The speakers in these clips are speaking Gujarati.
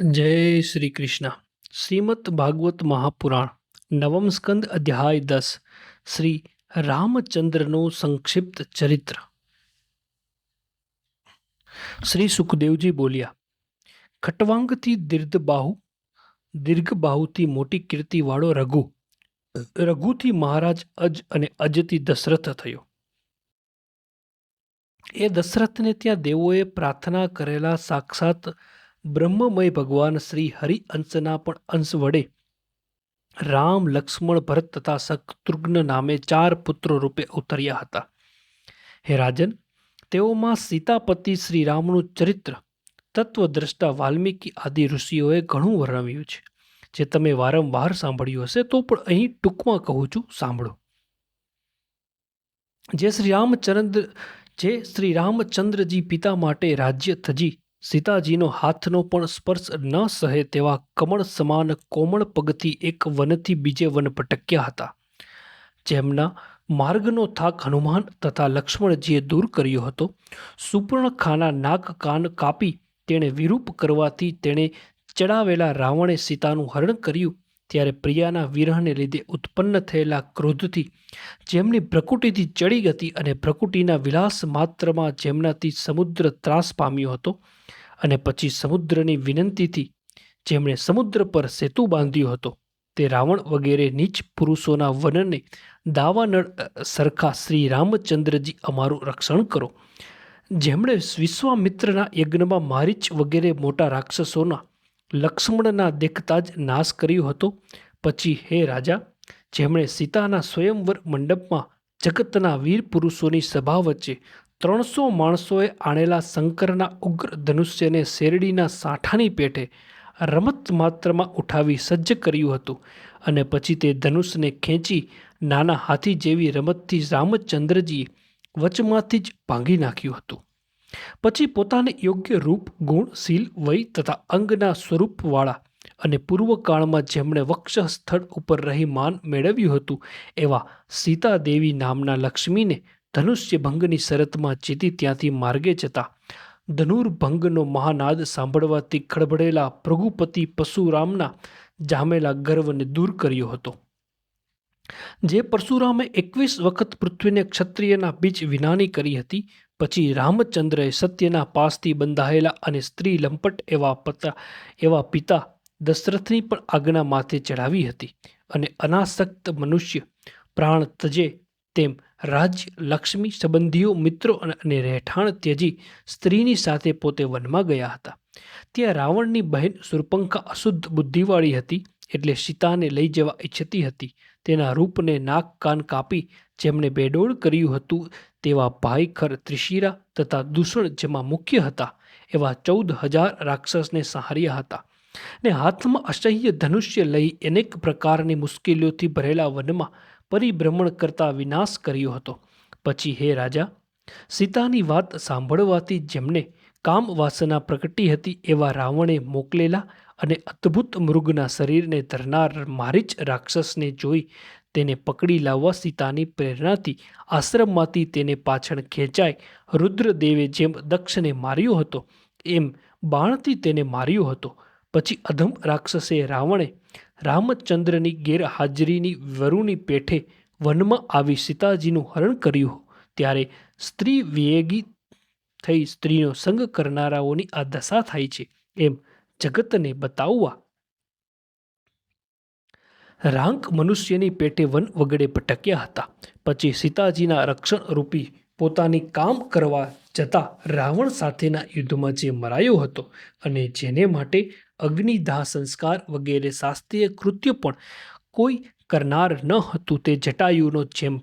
જય શ્રી કૃષ્ણ. શ્રીમદ ભાગવત મહાપુરાણ, નવમ સ્કંદ અધ્યાય દસ, શ્રી રામચંદ્રનું સંક્ષિપ્ત ચરિત્ર. શ્રી સુખદેવજી બોલ્યા, ખટવાંગથી દીર્ઘબાહુ, દીર્ઘબાહુથી મોટી કીર્તિવાળો રઘુ, રઘુથી મહારાજ અજ અને અજથી દશરથ થયો. એ દશરથને ત્યાં દેવોએ પ્રાર્થના કરેલા સાક્ષાત બ્રહ્મમય ભગવાન શ્રી હરિઅંશના પણ અંશ વડે રામ, લક્ષ્મણ, ભરત તથા શત્રુઘ્ન નામે ચાર પુત્રો રૂપે ઉતર્યા હતા. હે રાજન, તેઓમાં સીતાપતિ શ્રીરામનું ચરિત્ર, તત્વદ્રષ્ટા વાલ્મીકી આદિ ઋષિઓએ ઘણું વર્ણવ્યું છે. જે તમે વારંવાર સાંભળ્યું હશે તો પણ અહીં ટૂંકમાં કહું છું, સાંભળો. જે શ્રી રામચંદ્ર, જે શ્રી રામચંદ્રજી પિતા માટે રાજ્ય થજી સીતાજીનો હાથનો પણ સ્પર્શ ન સહે તેવા કમળ સમાન કોમળ પગથી એક વનથી બીજે વન ભટક્યા હતા. જેમના માર્ગનો થાક હનુમાન તથા લક્ષ્મણજીએ દૂર કર્યો હતો. સુપર્ણખાના નાક કાન કાપી તેણે વિરૂપ કરવાથી તેણે ચડાવેલા રાવણે સીતાનું હરણ કર્યું. ત્યારે પ્રિયાના વિરહને લીધે ઉત્પન્ન થયેલા ક્રોધથી જેમની પ્રકૃતિથી ચડી ગતી અને પ્રકૃતિના વિલાસ માત્રમાં જેમનાથી સમુદ્ર ત્રાસ પામ્યો હતો અને પછી સમુદ્રની વિનંતીથી જેમણે સમુદ્ર પર સેતુ બાંધ્યો હતો, તે રાવણ વગેરે નીચ પુરુષોના વનને દાવાનળ સરખા શ્રી રામચંદ્રજી અમારું રક્ષણ કરો. જેમણે વિશ્વામિત્રના યજ્ઞમાં મારીચ વગેરે મોટા રાક્ષસોના લક્ષ્મણના દેખતા જ નાશ કર્યો હતો. પછી હે રાજા, જેમણે સીતાના સ્વયંવર મંડપમાં જગતના વીર પુરુષોની સભા વચ્ચે ત્રણસો માણસોએ આણેલા શંકરના ઉગ્ર ધનુષ્યને શેરડીના સાંઠાની પેટે રમત માત્રમાં ઉઠાવી સજ્જ કર્યું હતું અને પછી તે ધનુષને ખેંચી નાના હાથી જેવી રમતથી રામચંદ્રજીએ વચમાંથી જ ભાંગી નાખ્યું હતું. પછી પોતાને યોગ્ય રૂપ, ગુણ, શીલ, વય તથા અંગના સ્વરૂપવાળા અને પૂર્વકાળમાં જેમણે વક્ષ સ્થળ ઉપર રહી માન મેળવ્યું હતું એવા સીતાદેવી નામના લક્ષ્મીને ધનુષ્ય ભંગની શરતમાં જીતી ત્યાંથી માર્ગે જતા. ધનુર્ભંગનો મહાનાદ સાંભળવાથી ખડબડેલા ભૃગુપતિ પરશુરામના જામેલા ગર્વને દૂર કર્યો હતો. જે પરશુરામે એકવીસ વખત પૃથ્વીને ક્ષત્રિયના બીજ વિનાની કરી હતી, પછી રામચંદ્રએ સત્યના પાસથી બંધાયેલા અને સ્ત્રી લંપટ એવા પતા, એવા પિતા દશરથની પણ આજ્ઞા માથે ચઢાવી હતી અને અનાસક્ત મનુષ્ય પ્રાણ તજે તેમ રાજ્ય લક્ષ્મી, સંબંધીઓ, મિત્રો અને રહેઠાણ ત્યજી સ્ત્રીની સાથે પોતે વનમાં ગયા હતા. ત્યાં રાવણની બહેન સુરપંખા અશુદ્ધ બુદ્ધિવાળી હતી એટલે સીતાને લઈ જવા ઈચ્છતી હતી. તેના રૂપને નાક કાન કાપી જેમણે બેડોળ કર્યું હતું તેવા ભાઈખર ત્રિશિરા તથા દૂષણ જેમાં મુખ્ય હતા એવા ચૌદ હજાર રાક્ષસને સહાર્યા હતા ને હાથમાં અસહ્ય ધનુષ્ય લઈ અનેક પ્રકારની મુશ્કેલીઓથી ભરેલા વનમાં પરિભ્રમણ કરતા વિનાશ કર્યો હતો. પછી હે રાજા, સીતાની વાત સાંભળવાથી જેમને કામ વાસના પ્રગટી હતી એવા રાવણે મોકલેલા અને અદ્ભુત મૃગના શરીરને ધરનાર મારીચ રાક્ષસને જોઈ તેને પકડી લાવવા સીતાની પ્રેરણાથી આશ્રમમાંથી તેને પાછળ ખેંચાય રુદ્રદેવે જેમ દક્ષને માર્યો હતો, એમ બાણથી તેને માર્યો હતો. પછી અધમ રાક્ષસે રાવણે રામચંદ્રની ગેરહાજરીની વરુની પેઠે વનમાં આવી સીતાજીનું હરણ કર્યું. ત્યારે સ્ત્રી વિયેગી થઈ સ્ત્રીનો સંગ કરનારાઓની આ દશા થાય છે એમ જગતને બતાવવા રાંક મનુષ્યની પેટે વન વગડે ભટક્યા હતા. પછી સીતાજીના રક્ષણ રૂપી પોતાની કામ કરવા જતા રાવણ સાથેના યુદ્ધમાં જે મરાયો હતો અને જેને માટે અગ્નિદાહ સંસ્કાર વગેરે શાસ્ત્રીય કૃત્ય પણ કોઈ કરનાર ન હતું. તે જટાયુનો જેમ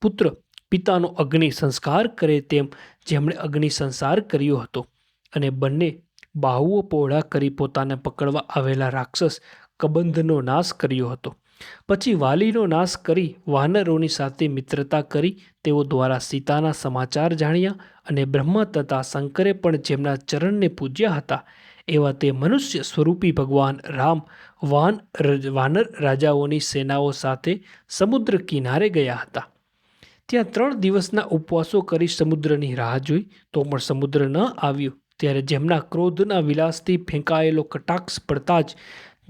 પુત્ર, પિતાનો અગ્નિ સંસ્કાર કરે તેમ જેમણે અગ્નિ સંસાર કર્યો હતો. અને બંને બાહુઓ પહોળા કરી પોતાને પકડવા આવેલા રાક્ષસ કબંધનો નાશ કર્યો હતો. પછી વાલીનો નાશ કરી વાનરોની સાથે મિત્રતા કરી તેઓ દ્વારા સીતાના સમાચાર જાણ્યા અને બ્રહ્મા તથા શંકરે પણ જેમના ચરણને પૂજ્યા હતા એવા તે મનુષ્ય સ્વરૂપી ભગવાન રામ વાન વાનર રાજાઓની સેનાઓ સાથે સમુદ્ર કિનારે ગયા હતા. ત્યાં ત્રણ દિવસના ઉપવાસો કરી સમુદ્રની રાહ જોઈ તો પણ સમુદ્ર ન આવ્યો. ત્યારે જેમના ક્રોધના વિલાસથી ફેંકાયેલો કટાક્ષ પડતા જ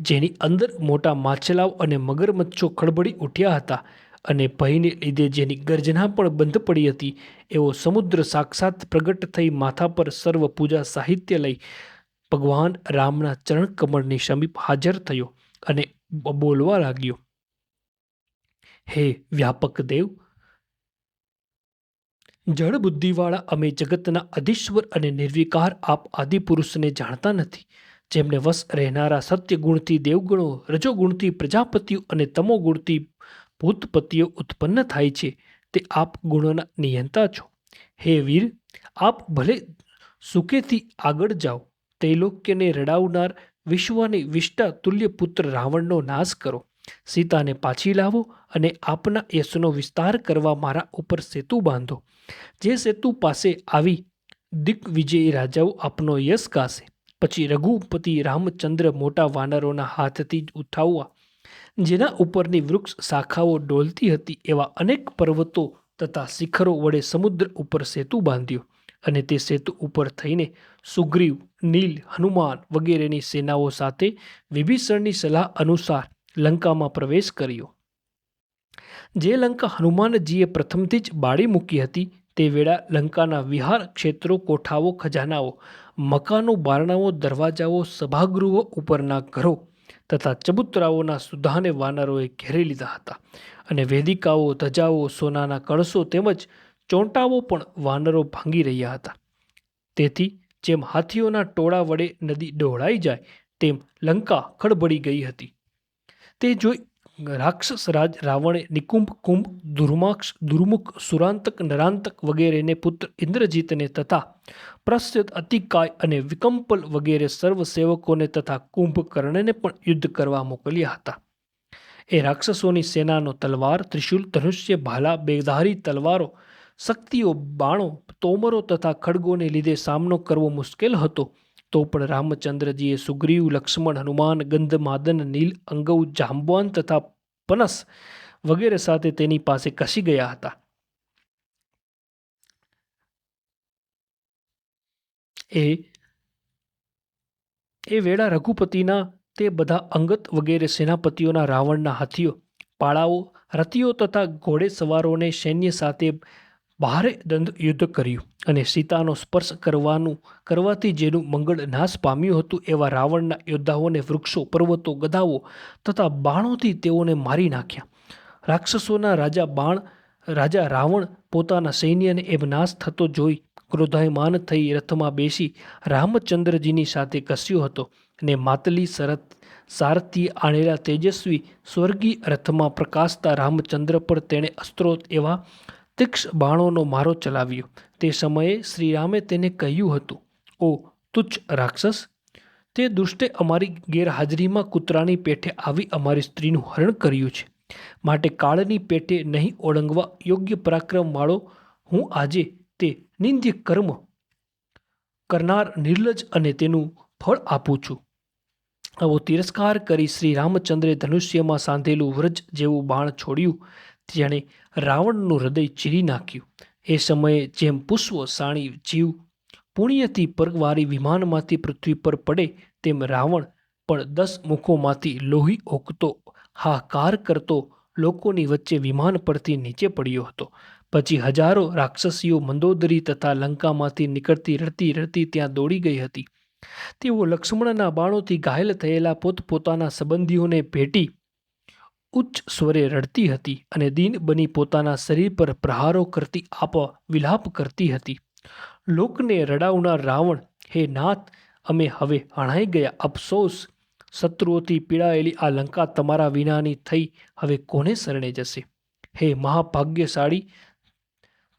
જેની અંદર મોટા માછલાઓ અને મગરમચ્છો ખળબળી ઉઠ્યા હતા અને ભયને લીધે જેની ગર્જના પણ બંધ પડી હતી, એવો સમુદ્ર સાક્ષાત પ્રગટ થઈ માથા પર સર્વ પૂજા સાહિત્ય લઈ ભગવાન રામના ચરણ કમળની સમીપ હાજર થયો અને બોલવા લાગ્યો. હે વ્યાપક દેવ જળ બુદ્ધિવાળા અમે જગતના અધીશ્વર અને નિર્વિકાર આપ આદિપુરુષને જાણતા નથી, જેમને વશ રહેનારા સત્ય ગુણથી દેવગણો, રજોગુણથી પ્રજાપતિઓ અને તમોગુણથી ભૂતપતિઓ ઉત્પન્ન થાય છે, તે આપ ગુણોના નિયંતા છો. હે વીર, આપ ભલે સુખેથી આગળ જાઓ તૈલોક્યને રડાવનાર વિશ્વને વિષ્ટા તુલ્ય પુત્ર રાવણનો નાશ કરો. સીતાને પાછી લાવો અને આપના યશનો વિસ્તાર કરવા મારા ઉપર સેતુ બાંધો. જે સેતુ પાસે આવી દિગ્વિજયી રાજાઓ આપનો યશ ગાશે પછી રઘુપતિ રામચંદ્ર મોટા વાનરોના હાથથી જ ઉઠાવવા. જેના ઉપરની વૃક્ષ શાખાઓ ડોલતી હતી એવા અનેક પર્વતો તથા શિખરો વડે સમુદ્ર ઉપર સેતુ બાંધ્યો અને તે સેતુ ઉપર થઈને સુગ્રીવ નીલ, હનુમાન વગેરેની સેનાઓ સાથે વિભીષણની સલાહ અનુસાર લંકામાં પ્રવેશ કર્યો. જે લંકા હનુમાનજીએ પ્રથમથી જ બાળી મૂકી હતી, તે વેળા લંકાના વિહાર ક્ષેત્રો, કોઠાઓ, ખજાનાઓ, મકાનો, બારણાઓ, દરવાજાઓ, સભાગૃહો ઉપરના ઘરો તથા ચબુતરાઓના સુધાને વાનરોએ ઘેરી લીધા હતા અને વેદિકાઓ, ધજાઓ, સોનાના કળશો તેમજ ચોંટાઓ પણ વાનરો ભાંગી રહ્યા હતા. તેથી જેમ હાથીઓના ટોળા વડે નદી ડહોળાઈ જાય, તેમ લંકા ખળબળી ગઈ હતી. તે જોઈ રાક્ષસ રાજ રાવણે નિકુંભ, કુંભ, દુર્માક્ષ, દુર્મુખ, સુરાંતક, નરાંતક વગેરેને પુત્ર ઇન્દ્રજીતને તથા પ્રસ્યત અતિકાય અને વિકંપલ વગેરે સર્વ સેવકોને તથા કુંભકર્ણને પણ યુદ્ધ કરવા મોકલ્યા હતા. એ રાક્ષસોની સેનાનો તલવાર, ત્રિશુલ, ધનુષ્ય, ભાલા, બેધારી તલવારો શક્તિઓ, બાણો, તોમરો તથા ખડગોને લીધે સામનો કરવો મુશ્કેલ હતો. તો પણ રામચંદ્રજીએ સુગ્રીવ, લક્ષ્મણ, હનુમાન ગંધમાદન નીલ, અંગવ, જાંબવાન તથા પનસ વગેરે સાથે તેની પાસે કસી ગયા હતા. એ એ વેળા રઘુપતિના તે બધા અંગત વગેરે સેનાપતિઓના રાવણના હાથીઓ, પાળાઓ, રથીઓ તથા ઘોડે સવારોને સૈન્ય સાથે ભારે દંડ યુદ્ધ કર્યું અને સીતાનો સ્પર્શ કરવાનું, કરવાથી જેનું મંગળ નાશ પામ્યું હતું એવા રાવણના યોદ્ધાઓને વૃક્ષો, પર્વતો, ગધાઓ તથા બાણોથી તેઓને મારી નાખ્યા. રાક્ષસોના રાજા બાણ, રાજા રાવણ પોતાના સૈન્યને એમ નાશ થતો જોઈ ક્રોધાયમાન થઈ રથમાં બેસી રામચંદ્રજીની સાથે કસ્યો હતો ને માતલી શરત સારથી આણેલા તેજસ્વી સ્વર્ગીય રથમાં પ્રકાશતા રામચંદ્ર પર તેણે અસ્ત્રોત એવા તીક્ષ બાણોનો મારો ચલાવ્યો. તે સમયે શ્રીરામે તેને કહ્યું હતું, ઓ તુચ્છ રાક્ષસ, તે દુષ્ટે અમારી ગેરહાજરીમાં કૂતરાની પેઠે આવી અમારી સ્ત્રીનું હરણ કર્યું છે. માટે કાળની પેટે નહીં ઓળંગવા યોગ્ય પરાક્રમવાળો હું આજે તે નિંદ્ય કર્મ કરનાર નિર્લજ અને તેનું ફળ આપું છું. આવો તિરસ્કાર કરી શ્રી રામચંદ્રે ધનુષ્યમાં સાંધેલું વ્રજ જેવું બાણ છોડ્યું. જેણે રાવણનું હૃદય ચીરી નાખ્યું. એ સમયે જેમ પુષ્પ સાણી જીવ પુણ્યથી પરવારી વિમાનમાંથી પૃથ્વી પર પડે, તેમ રાવણ પણ દસ મુખોમાંથી લોહી ઓકતો હાહાકાર કરતો લોકોની વચ્ચે વિમાન પરથી નીચે પડ્યો હતો. પછી હજારો રાક્ષસીઓ મંદોદરી તથા લંકામાંથી નીકળતી રડતી રડતી ત્યાં દોડી ગઈ હતી. તેઓ લક્ષ્મણના બાણોથી ઘાયલ થયેલા પોતપોતાના સંબંધીઓને ભેટી ઉચ્ચ સ્વરે રડતી હતી અને દીન બની પોતાના શરીર પર પ્રહારો કરતી આપ વિલાપ કરતી હતી. લોકને રડાવનાર રાવણ, હે નાથ, અમે હવે હણાઈ ગયા, અફસોસ. શત્રુઓથી પીડાયેલી આ લંકા તમારા વિનાની થઈ, હવે કોને શરણે જશે? હે મહાભાગ્યશાળી,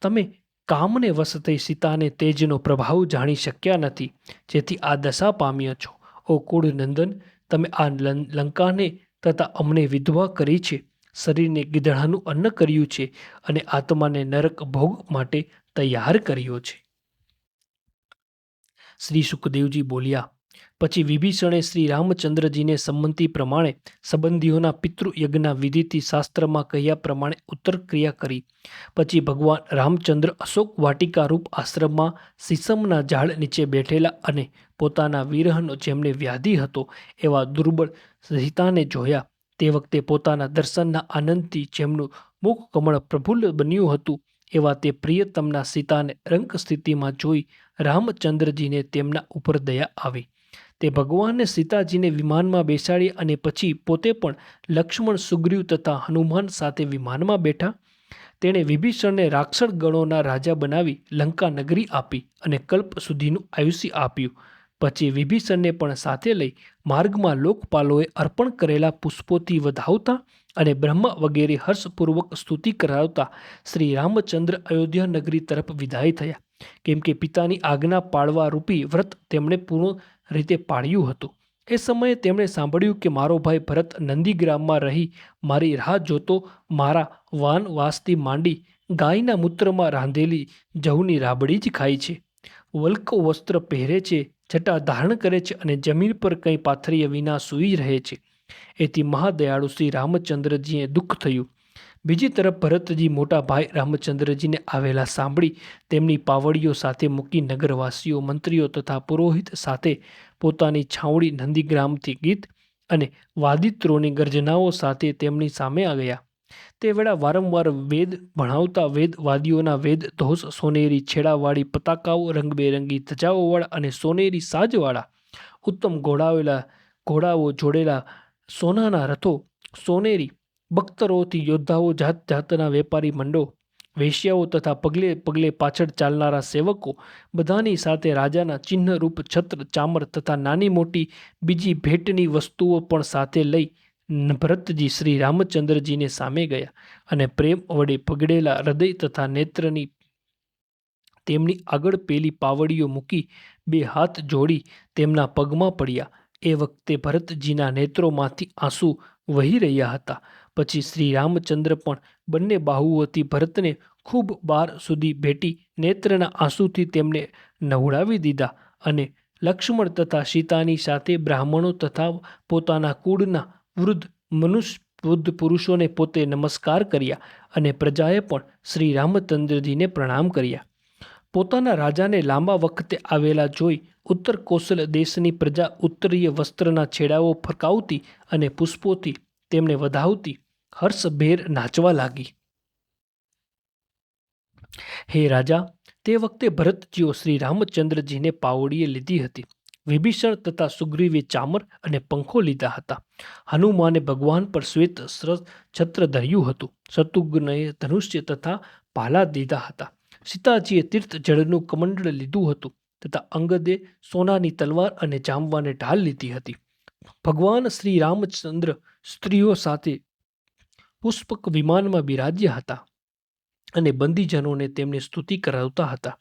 તમે કામને વશ થઈ સીતાને તેજનો પ્રભાવ જાણી શક્યા નથી, જેથી આ દશા પામ્યા છો. ઓ કુળનંદન, તમે આ લંકાને તથા અમને વિધવા કરી છે. શરીરને ગીધડાનું અન્ન કર્યું છે અને આત્માને નરક ભોગ માટે તૈયાર કર્યો છે. શ્રી સુખદેવજી બોલ્યા, પછી વિભીષણે શ્રી રામચંદ્રજીને સંમતિ પ્રમાણે સંબંધીઓના પિતૃયજ્ઞના વિધિથી શાસ્ત્રમાં કહ્યા પ્રમાણે ઉત્તર ક્રિયા કરી. પછી ભગવાન રામચંદ્ર અશોક વાટિકા રૂપ આશ્રમમાં સીસમના ઝાડ નીચે બેઠેલા અને પોતાના વિરહનો જેમને વ્યાધિ હતો એવા દુર્બળ સીતાને જોયા. તે વખતે પોતાના દર્શનના આનંદથી જેમનું મુખ કમળ પ્રફુલ્લ બન્યું હતું, એવા તે પ્રિયતમના સીતાને રંક સ્થિતિમાં જોઈ રામચંદ્રજીને તેમના ઉપર દયા આવી. તે ભગવાનને સીતાજીને વિમાનમાં બેસાડી અને પછી પોતે પણ લક્ષ્મણ, સુગ્રીવ તથા હનુમાન સાથે વિમાનમાં બેઠા. તેણે વિભીષણને રાક્ષસ ગણોના રાજા બનાવી લંકા નગરી આપી અને કલ્પ સુધીનું આયુષ્ય આપ્યું. પછી વિભીષણને પણ સાથે લઈ માર્ગમાં લોકપાલોએ અર્પણ કરેલા પુષ્પોથી વધાવતા અને બ્રહ્મા વગેરે હર્ષપૂર્વક સ્તુતિ કરાવતા શ્રી રામચંદ્ર અયોધ્યા નગરી તરફ વિદાય થયા. કેમ કે પિતાની આજ્ઞા પાળવા રૂપી વ્રત તેમણે પૂર્ણ રીતે પાળ્યું હતું. એ સમયે તેમણે સાંભળ્યું કે મારો ભાઈ ભરત નંદીગ્રામમાં રહી મારી રાહ જોતો મારા વાનવાસથી માંડી ગાયના મૂત્રમાં રાંધેલી જવની રાબડી જ ખાય છે. વલ્ક વસ્ત્ર પહેરે છે, જટા ધારણ કરે છે અને જમીન પર કંઈ પાથર્યા વિના સૂઈ રહે છે. એથી મહાદયાળુ શ્રી રામચંદ્રજીએ દુઃખ થયું. બીજી તરફ ભરતજી મોટા ભાઈ રામચંદ્રજીને આવેલા સાંભળી તેમની પાવડીઓ સાથે મૂકી નગરવાસીઓ, મંત્રીઓ તથા પુરોહિત સાથે પોતાની છાવડી નંદીગ્રામથી ગીત અને વાદિત્રોની ગર્જનાઓ સાથે તેમની સામે ગયા. તે વેળા વારંવાર વેદ ભણાવતા વેદવાદીઓના વેદ ધોષ સોનેરી છેડાવાળી પતાકાઓ, રંગબેરંગી ધજાઓવાળા અને સોનેરી સાજવાળા, ઉત્તમ ઘોડાવેલા ઘોડાઓ જોડેલા સોનાના રથો, સોનેરી બખ્તરોથી યોદ્ધાઓ જાત જાતના વેપારી મંડો, વેશ્યાઓ તથા પગલે પગલે પાછળ ચાલનારા સેવકો, બધાની સાથે રાજાના ચિહ્નરૂપ છત્ર, ચામર તથા નાની મોટી બીજી ભેટની વસ્તુઓ પણ સાથે લઈ ભરતજી શ્રી રામચંદ્રજીને સામે ગયા અને પ્રેમ વડે પગડેલા હૃદય તથા નેત્રની તેમની આગળ પેલી પાવડીઓ મૂકી બે હાથ જોડી તેમના પગમાં પડ્યા. એ વખતે ભરતજીના નેત્રોમાંથી આંસુ વહી રહ્યા હતા. પછી શ્રી રામચંદ્ર પણ બંને બાહુઓથી ભરતને ખૂબ બાર સુધી ભેટી નેત્રના આંસુથી તેમને નવડાવી દીધા અને લક્ષ્મણ તથા સીતાની સાથે બ્રાહ્મણો તથા પોતાના કુળના વૃદ્ધ મનુષ્ય વૃદ્ધ પુરુષોને પોતે નમસ્કાર કર્યા અને પ્રજાએ પણ શ્રી રામચંદ્રજીને પ્રણામ કર્યા. પોતાના રાજાને લાંબા વખતે આવેલા જોઈ ઉત્તર કોશલ દેશની પ્રજા ઉત્તરીય વસ્ત્રના છેડાઓ ફરકાવતી અને પુષ્પોથી તેમને વધાવતી હર્ષભેર નાચવા લાગી. હે રાજા, તે વખતે ભરતજીઓ શ્રી રામચંદ્રજીને પાવડીએ લીધી હતી. વિભીષણ તથા સુગ્રીવે ચામર અને પંખો લીધા હતા. હનુમાને ભગવાન પર શ્વેત છત્ર ધર્યું હતું. શત્રુઘ્નએ ધનુષ્ય તથા પાલા દીધા હતા. સીતાજીએ તીર્થ જળનું કમંડળ લીધું હતું તથા અંગદે સોનાની તલવાર અને જામવાને ઢાલ લીધી હતી. ભગવાન શ્રી રામચંદ્ર સ્ત્રીઓ સાથે પુષ્પક વિમાનમાં બિરાજ્યા હતા અને બંદીજનોને તેમને સ્તુતિ કરાવતા હતા.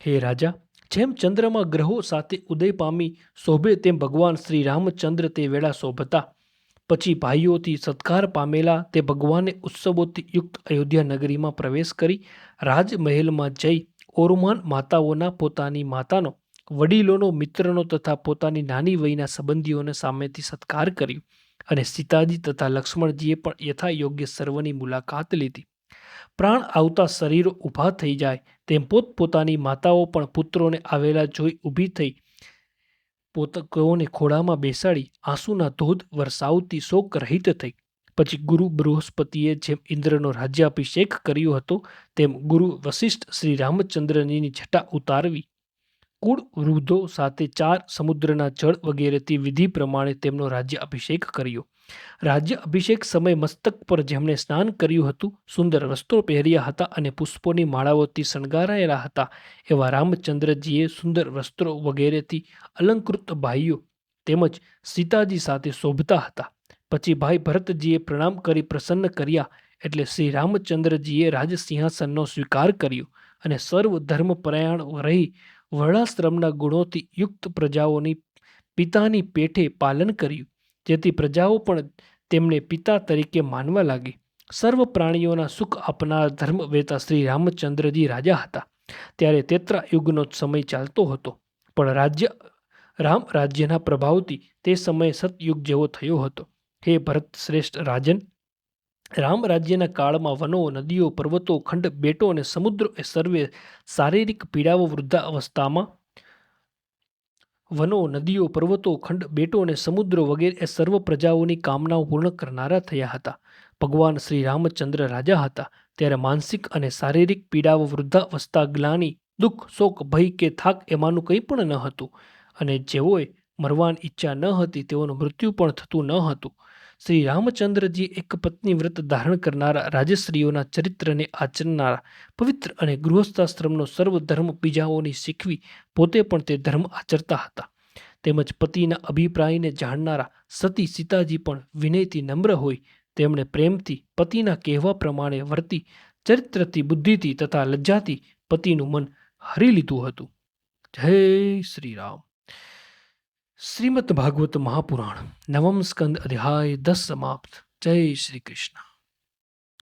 હે રાજા જેમ ચંદ્રમાં ગ્રહો સાથે ઉદય પામી શોભે તેમ ભગવાન શ્રી રામચંદ્ર તે વેળા શોભતા. પછી ભાઈઓથી સત્કાર પામેલા તે ભગવાને ઉત્સવોથી યુક્ત અયોધ્યા નગરીમાં પ્રવેશ કરી રાજમહેલમાં જઈ ઓરમાન માતાઓના પોતાની માતાનો, વડીલોનો, મિત્રનો તથા પોતાની નાની વયના સંબંધીઓને સામેથી સત્કાર કર્યો અને સીતાજી તથા લક્ષ્મણજીએ પણ યથા યોગ્ય સર્વની મુલાકાત લીધી. પ્રાણ આવતા શરીરો ઊભા થઈ જાય, તેમ પોતપોતાની માતાઓ પણ પુત્રોને આવેલા જોઈ ઊભી થઈ પોતકોને ખોળામાં બેસાડી આંસુના ધોધ વરસાવતી શોક રહિત થઈ. પછી ગુરુ બૃહસ્પતિએ જેમ ઇન્દ્રનો રાજ્યાભિષેક કર્યો હતો, તેમ ગુરુ વશિષ્ઠ શ્રી રામચંદ્રજીની જટા ઉતારવી કુળ વૃદ્ધો સાથે ચાર સમુદ્રના જળ વગેરેથી વિધિ પ્રમાણે તેમનો રાજ્ય અભિષેક કર્યો. રાજ્ય અભિષેક સમય મસ્તક પર જેમણે સ્નાન કર્યું હતું, સુંદર વસ્ત્રો પહેર્યા હતા અને પુષ્પોની માળાઓથી શણગારાયેલા હતા એવા રામચંદ્રજીએ સુંદર વસ્ત્રો વગેરેથી અલંકૃત ભાઈઓ તેમજ સીતાજી સાથે શોભતા હતા. પછી ભાઈ ભરતજીએ પ્રણામ કરી પ્રસન્ન કર્યા એટલે શ્રી રામચંદ્રજીએ રાજસિંહાસનનો સ્વીકાર કર્યો અને સર્વ ધર્મ પ્રયાણ રહી વર્ણાશ્રમના ગુણોથી યુક્ત પ્રજાઓની પિતાની પેઠે પાલન કર્યું, જેથી પ્રજાઓ પણ તેમને પિતા તરીકે માનવા લાગી. સર્વ પ્રાણીઓના સુખ આપનાર ધર્મવેતા શ્રી રામચંદ્રજી રાજા હતા. ત્યારે તેત્રા યુગનો સમય ચાલતો હતો. પણ રાજ્ય, રામ રાજ્યના પ્રભાવથી તે સમયે સતયુગ જેવો થયો હતો. હે ભરત શ્રેષ્ઠ રાજન રામ રાજ્યના કાળમાં વનો, નદીઓ, પર્વતો, ખંડ, બેટો અને સમુદ્ર એ સર્વે શારીરિક પીડાઓ વૃદ્ધાવસ્થામાં વનો, નદીઓ, પર્વતો, ખંડ, બેટો અને સમુદ્રો વગેરે એ સર્વ પ્રજાઓની કામનાઓ પૂર્ણ કરનારા થયા હતા. ભગવાન શ્રી રામચંદ્ર રાજા હતા. ત્યારે માનસિક અને શારીરિક પીડાઓ વૃદ્ધાવસ્થા ગ્લાની, દુઃખ, શોક, ભય કે થાક એમાંનું કંઈ પણ ન હતું. અને જેઓએ મરવાની ઈચ્છા ન હતી, તેઓનું મૃત્યુ પણ થતું ન હતું. શ્રી રામચંદ્રજી એક પત્ની વ્રત ધારણ કરનારા રાજશ્રીઓના ચરિત્રને આચરનારા પવિત્ર અને ગૃહસ્થાશ્રમનો સર્વ ધર્મ બીજાઓની શીખવી પોતે પણ તે ધર્મ આચરતા હતા. તેમજ પતિના અભિપ્રાયને જાણનારા સતી સીતાજી પણ વિનયથી નમ્ર હોય તેમણે પ્રેમથી પતિના કહેવા પ્રમાણે વર્તી ચરિત્રથી, બુદ્ધિથી તથા લજ્જાથી પતિનું મન હરી લીધું હતું. જય શ્રી રામ. શ્રીમદ ભાગવત મહાપુરાણ નવમ સ્કંદ અધ્યાય દસ સમાપ્ત. જય શ્રી કૃષ્ણ.